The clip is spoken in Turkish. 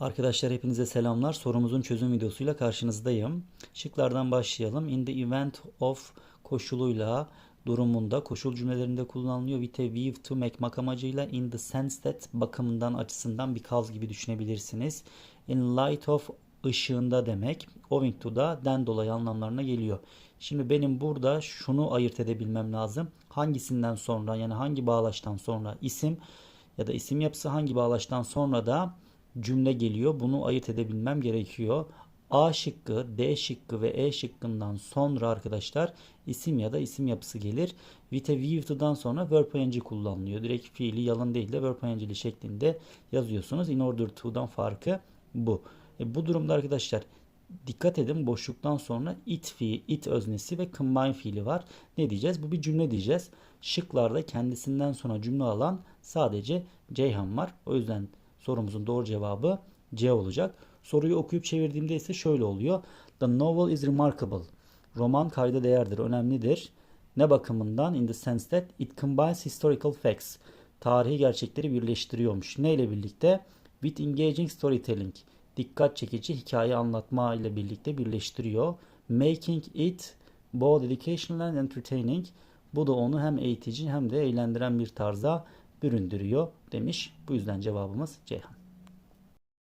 Arkadaşlar hepinize selamlar. Sorumuzun çözüm videosuyla karşınızdayım. Şıklardan başlayalım. In the event of koşuluyla durumunda koşul cümlelerinde kullanılıyor. With a view to make amacıyla in the sense that bakımından açısından bir kaz gibi düşünebilirsiniz. In light of ışığında demek. Owing to da den dolayı anlamlarına geliyor. Şimdi benim burada şunu ayırt edebilmem lazım. Hangisinden sonra yani hangi bağlaçtan sonra isim ya da isim yapısı hangi bağlaçtan sonra da cümle geliyor. Bunu ayırt edebilmem gerekiyor. A şıkkı, D şıkkı ve E şıkkından sonra arkadaşlar isim ya da isim yapısı gelir. With a view to'dan sonra verb ing kullanılıyor. Direkt fiili yalın değil de verb ing'li şeklinde yazıyorsunuz. In order to'dan farkı bu. E, bu durumda arkadaşlar dikkat edin boşluktan sonra it fiili, it öznesi ve combine fiili var. Ne diyeceğiz? Bu bir cümle diyeceğiz. Şıklarda kendisinden sonra cümle alan sadece Ceyhan var. O yüzden sorumuzun doğru cevabı C olacak. Soruyu okuyup çevirdiğimde ise şöyle oluyor. The novel is remarkable. Roman kayda değerdir, önemlidir. Ne bakımından? In the sense that it combines historical facts. Tarihi gerçekleri birleştiriyormuş. Ne ile birlikte? With engaging storytelling. Dikkat çekici hikaye anlatma ile birlikte birleştiriyor. Making it both educational and entertaining. Bu da onu hem eğitici hem de eğlendiren bir tarza büründürüyor demiş. Bu yüzden cevabımız Ceyhan.